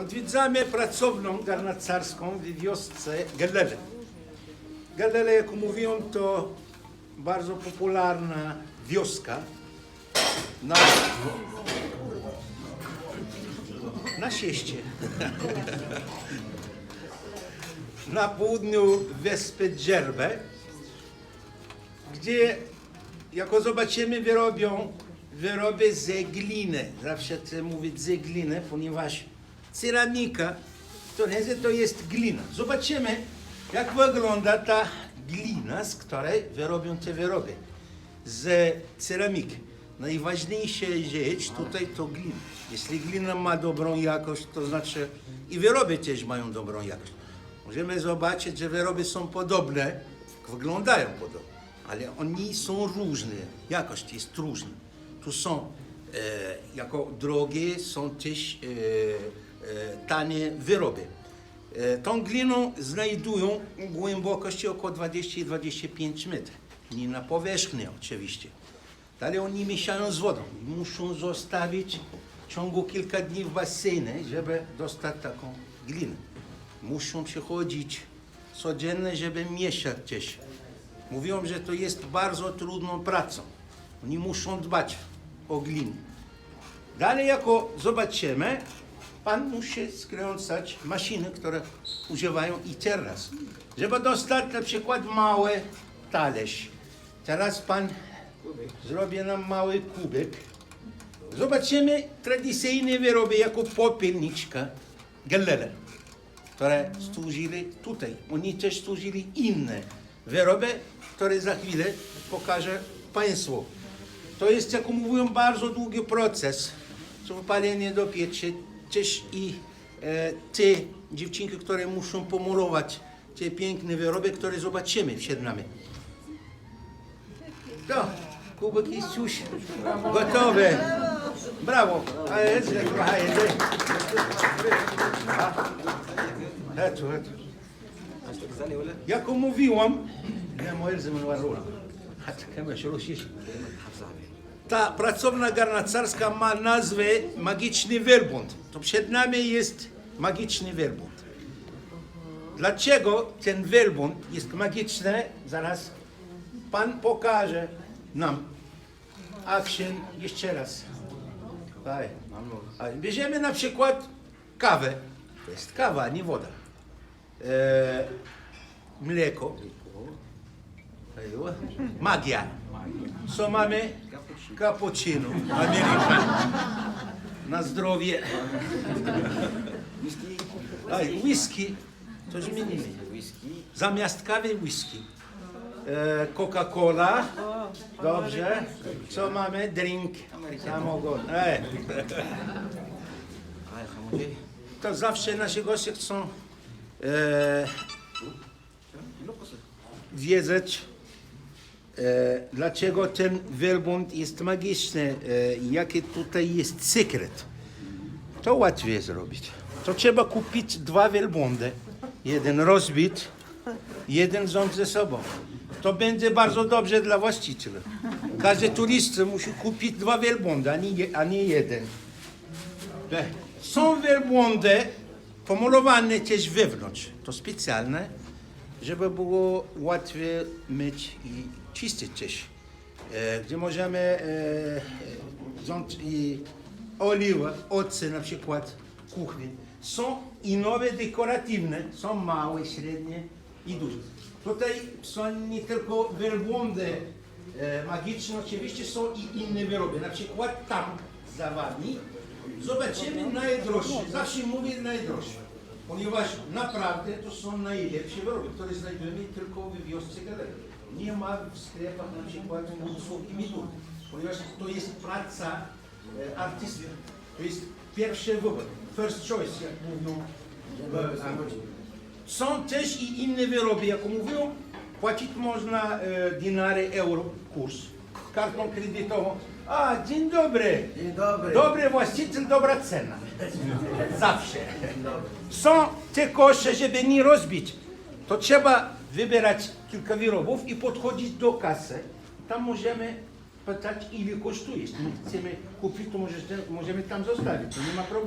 Odwiedzamy pracownię garnacarską w wiosce Gelele. Gelele, jak mówią, to bardzo popularna wioska na, na sieście. na południu wyspy Dżerbę, gdzie, jako zobaczymy, wyrobią wyroby ze gliny. Zawsze chcę mówić ze gliny, ponieważ ceramika to nie to jest glina. Zobaczymy, jak wygląda ta glina, z której wyrobią te wyroby. Z ceramiki. Najważniejsza rzecz tutaj to glina. Jeśli glina ma dobrą jakość, to znaczy i wyroby też mają dobrą jakość. Możemy zobaczyć, że wyroby są podobne, wyglądają podobnie, ale oni są różne. Jakość jest różna. Tu są e, jako drogie, są też e, e, tanie wyroby. Tą gliną znajdują głębokości około 20-25 metrów. Nie na powierzchni oczywiście. Dalej oni mieszają z wodą. Muszą zostawić w ciągu kilka dni w basenie, żeby dostać taką glinę. Muszą przychodzić codziennie, żeby mieszać też. Mówią, że to jest bardzo trudną pracą. Oni muszą dbać o glinę. Dalej, jako zobaczymy, pan musi skręcać maszyny, które używają i teraz. Żeby dostać na przykład mały talerz. Teraz pan zrobi nam mały kubek. Zobaczymy tradycyjne wyroby jako popielniczka gelele, które służyli tutaj. Oni też służyli inne wyroby, które za chwilę pokażę Państwu. To jest, jak mówią, bardzo długi proces. To wypalenie do pieczy. Też i e, te dziewczynki, które muszą pomalować te piękne wyroby, które zobaczymy przed nami. To, kubek jest już gotowy. Brawo. A jest, trochę jest. Eto, eto. Jak mówiłam, ja مويلزم الورولة حتى كما شروشيش ta pracownia garnacarska ma nazwę Magiczny Wielbłąd. To przed nami jest magiczny wielbłąd. Dlaczego ten wielbłąd jest magiczny? Zaraz Pan pokaże nam. Action jeszcze raz. Daj. Bierzemy na przykład kawę. To jest kawa, nie woda. E, mleko. Magia. Co mamy? Cappuccino. American. Na zdrowie. Aj, whisky. To zmienimy. Zamiast kawy whisky. E, Coca-Cola. Dobrze. Co mamy? Drink. Samogon. E. To zawsze nasi goście chcą e, wiedzieć, dlaczego ten wielbłąd jest magiczny, e, jaki tutaj jest sekret. To łatwiej zrobić. To trzeba kupić dwa wielbłądy. Jeden rozbit, jeden ząb ze sobą. To będzie bardzo dobrze dla właściciela. Każdy turysty musi kupić dwa wielbłądy, a nie, a nie jeden. E, Są wielbłądy pomalowane też wewnątrz. To specjalne, żeby było łatwiej myć i czyścić też. E, gdzie możemy e, wziąć i oliwę, ocet na przykład kuchni. Są i nowe dekoratywne, są małe, średnie i duże. Tutaj są nie tylko wielbłądy e, magiczne, oczywiście są i inne wyroby. Na przykład tam za wami zobaczymy najdroższe. Zawsze mówię najdroższe, ponieważ naprawdę to są najlepsze wyroby, które znajdujemy tylko w wiosce Galerii. Nie ma w sklepach na przykład włóców i mitur, ponieważ to jest praca e, artysty. To jest pierwszy wybór, first choice, jak mówią w Anglii. Są też i inne wyroby, jak mówią, płacić można e, dinary, euro, kurs, kartą kredytową. A, dzień dobry. Dzień dobry. Dobry właściciel, dobra cena. Zawsze. Są te kosze, żeby nie rozbić. To trzeba wybierać kilka wyrobów i podchodzić do kasy. Tam możemy spytać, ile kosztuje. Jeśli my chcemy kupić, to możesz, możemy tam zostawić, to nie ma problemu.